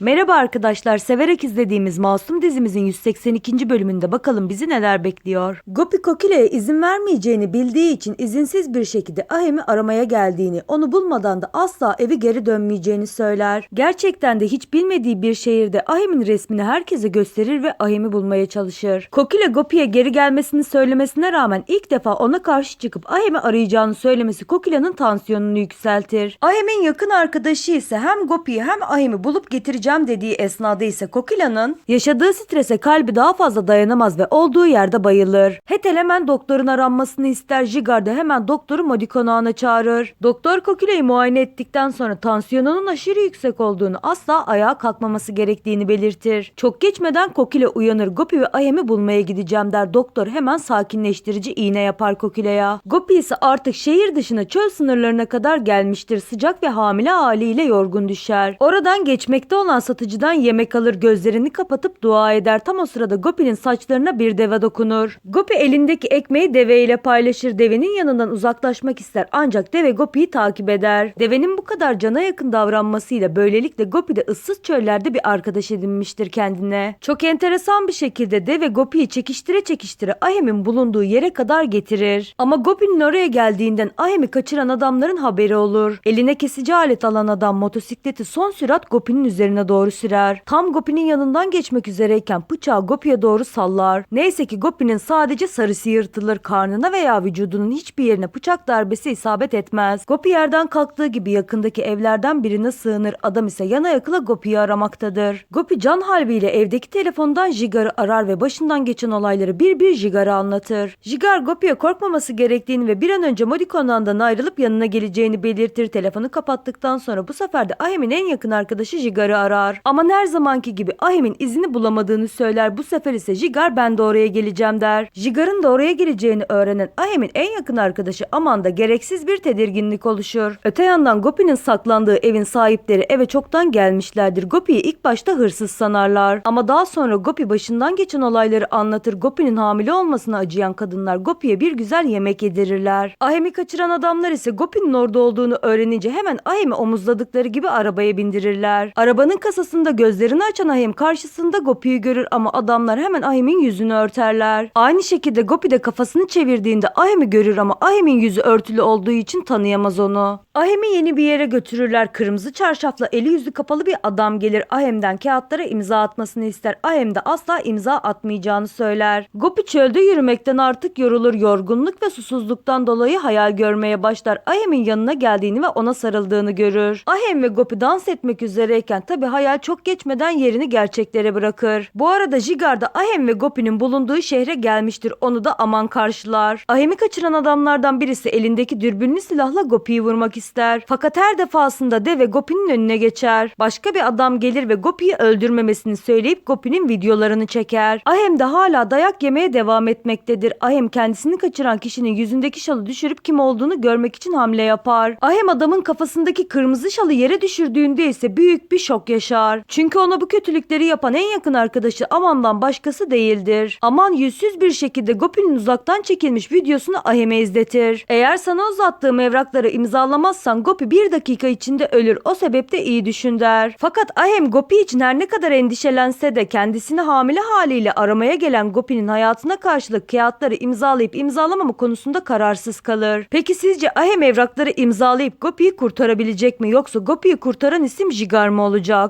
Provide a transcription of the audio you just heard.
Merhaba arkadaşlar, severek izlediğimiz Masum dizimizin 182. bölümünde bakalım bizi neler bekliyor. Gopi Kokile'ye izin vermeyeceğini bildiği için izinsiz bir şekilde Ahem'i aramaya geldiğini, onu bulmadan da asla evi geri dönmeyeceğini söyler. Gerçekten de hiç bilmediği bir şehirde Ahem'in resmini herkese gösterir ve Ahem'i bulmaya çalışır. Kokile Gopi'ye geri gelmesini söylemesine rağmen ilk defa ona karşı çıkıp Ahem'i arayacağını söylemesi Kokile'nin tansiyonunu yükseltir. Ahem'in yakın arkadaşı ise hem Gopi'yi hem Ahem'i bulup getireceğim dediği esnada ise Kokila'nın yaşadığı strese kalbi daha fazla dayanamaz ve olduğu yerde bayılır. Hetel hemen doktorun aranmasını ister. Jigar da hemen doktoru Modi konağına çağırır. Doktor Kokila'yı muayene ettikten sonra tansiyonunun aşırı yüksek olduğunu asla ayağa kalkmaması gerektiğini belirtir. Çok geçmeden Kokile uyanır. Gopi ve Ahem'i bulmaya gideceğim der. Doktor hemen sakinleştirici iğne yapar Kokile'ye. Gopi ise artık şehir dışına çöl sınırlarına kadar gelmiştir. Sıcak ve hamile haliyle yorgun düşer. Oradan geçmekte olan satıcıdan yemek alır gözlerini kapatıp dua eder. Tam o sırada Gopi'nin saçlarına bir deve dokunur. Gopi elindeki ekmeği deveyle paylaşır. Devenin yanından uzaklaşmak ister ancak deve Gopi'yi takip eder. Devenin bu kadar cana yakın davranmasıyla böylelikle Gopi de ıssız çöllerde bir arkadaş edinmiştir kendine. Çok enteresan bir şekilde deve Gopi'yi çekiştire çekiştire Ahem'in bulunduğu yere kadar getirir. Ama Gopi'nin oraya geldiğinden Ahem'i kaçıran adamların haberi olur. Eline kesici alet alan adam motosikleti son sürat Gopi'nin üzerine doğru sürer. Tam Gopi'nin yanından geçmek üzereyken bıçağı Gopi'ye doğru sallar. Neyse ki Gopi'nin sadece sarısı yırtılır. Karnına veya vücudunun hiçbir yerine bıçak darbesi isabet etmez. Gopi yerden kalktığı gibi yakındaki evlerden birine sığınır. Adam ise yana yakıla Gopi'yi aramaktadır. Gopi can halviyle evdeki telefondan Jigar'ı arar ve başından geçen olayları bir bir Jigar'a anlatır. Jigar Gopi'ye korkmaması gerektiğini ve bir an önce Modi konağından ayrılıp yanına geleceğini belirtir. Telefonu kapattıktan sonra bu sefer de Ahem'in en yakın arkadaşı Jigar'ı arar. Ama her zamanki gibi Ahem'in izini bulamadığını söyler. Bu sefer ise Jigar ben de oraya geleceğim der. Jigar'ın da oraya geleceğini öğrenen Ahem'in en yakın arkadaşı Aman'da gereksiz bir tedirginlik oluşur. Öte yandan Gopi'nin saklandığı evin sahipleri eve çoktan gelmişlerdir. Gopi'yi ilk başta hırsız sanarlar. Ama daha sonra Gopi başından geçen olayları anlatır. Gopi'nin hamile olmasına acıyan kadınlar Gopi'ye bir güzel yemek yedirirler. Ahem'i kaçıran adamlar ise Gopi'nin orada olduğunu öğrenince hemen Ahem'i omuzladıkları gibi arabaya bindirirler. Arabanın kasasında gözlerini açan Ahem karşısında Gopi'yi görür ama adamlar hemen Ahem'in yüzünü örterler. Aynı şekilde Gopi de kafasını çevirdiğinde Ahem'i görür ama Ahem'in yüzü örtülü olduğu için tanıyamaz onu. Ahem'i yeni bir yere götürürler. Kırmızı çarşafla eli yüzü kapalı bir adam gelir. Ahem'den kağıtlara imza atmasını ister. Ahem de asla imza atmayacağını söyler. Gopi çölde yürümekten artık yorulur. Yorgunluk ve susuzluktan dolayı hayal görmeye başlar. Ahem'in yanına geldiğini ve ona sarıldığını görür. Ahem ve Gopi dans etmek üzereyken tabi hayal çok geçmeden yerini gerçeklere bırakır. Bu arada Jigar da Ahem ve Gopi'nin bulunduğu şehre gelmiştir. Onu da aman karşılar. Ahem'i kaçıran adamlardan birisi elindeki dürbünlü silahla Gopi'yi vurmak ister. Fakat her defasında deve Gopi'nin önüne geçer. Başka bir adam gelir ve Gopi'yi öldürmemesini söyleyip Gopi'nin videolarını çeker. Ahem de hala dayak yemeye devam etmektedir. Ahem kendisini kaçıran kişinin yüzündeki şalı düşürüp kim olduğunu görmek için hamle yapar. Ahem adamın kafasındaki kırmızı şalı yere düşürdüğünde ise büyük bir şok yaşar. Çünkü ona bu kötülükleri yapan en yakın arkadaşı Aman'dan başkası değildir. Aman yüzsüz bir şekilde Gopi'nin uzaktan çekilmiş videosunu Ahem'e izletir. Eğer sana uzattığım evrakları imzalamazsan Gopi bir dakika içinde ölür. O sebeple iyi düşün der. Fakat Ahem Gopi için her ne kadar endişelense de kendisini hamile haliyle aramaya gelen Gopi'nin hayatına karşılık kağıtları imzalayıp imzalamama konusunda kararsız kalır. Peki sizce Ahem evrakları imzalayıp Gopi'yi kurtarabilecek mi yoksa Gopi'yi kurtaran isim Jigar mı olacak?